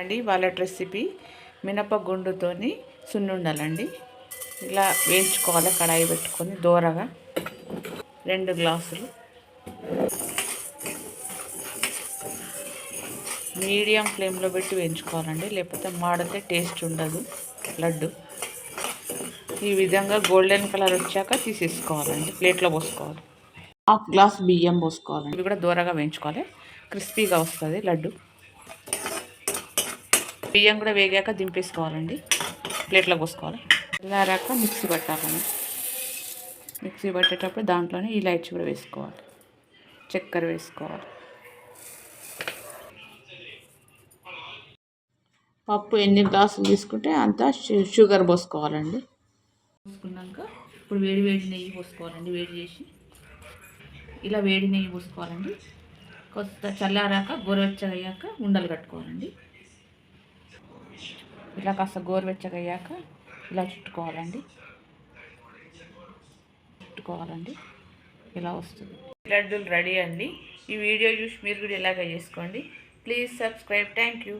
అండి వాళ్ళ రెసిపీ మినపగుండుతోని సున్నుండాలండి. ఇలా వేయించుకోవాలి కడాయి పెట్టుకొని దూరగా రెండు గ్లాసులు. మీడియం ఫ్లేమ్లో పెట్టి వేయించుకోవాలండి లేకపోతే మాడితే టేస్ట్ ఉండదు లడ్డు. ఈ విధంగా గోల్డెన్ కలర్ వచ్చాక తీసేసుకోవాలండి ప్లేట్లో పోసుకోవాలి. హాఫ్ గ్లాస్ బియ్యం పోసుకోవాలండి ఇవి కూడా దూరగా వేయించుకోవాలి క్రిస్పీగా వస్తుంది లడ్డు. బియ్యం కూడా వేగాక దింపేసుకోవాలండి. ప్లేట్లో పోసుకోవాలి. చల్లారాక మిక్సీ పట్టాలండి. మిక్సీ పట్టేటప్పుడు దాంట్లోనే ఇలాచి కూడా వేసుకోవాలి. చక్కెర వేసుకోవాలి. పప్పు ఎన్ని గ్లాసులు తీసుకుంటే అంత షుగర్ పోసుకోవాలండి. పోసుకున్నాక ఇప్పుడు వేడి వేడి నెయ్యి పోసుకోవాలండి వేడి చేసి. ఇలా వేడి నెయ్యి పోసుకోవాలండి. కొత్త చల్లారాక గోరువెచ్చగా అయ్యాక ఉండలు కట్టుకోవాలండి. ఇలా కాస్త గోరువెచ్చగా అయ్యాక ఇలా చుట్టుకోవాలండి. చుట్టుకోవాలండి. ఇలా వస్తుంది. లడ్డూలు రెడీ అండి. ఈ వీడియో చూసి మీరు కూడా ఇలాగ చేసుకోండి. Please subscribe. Thank you.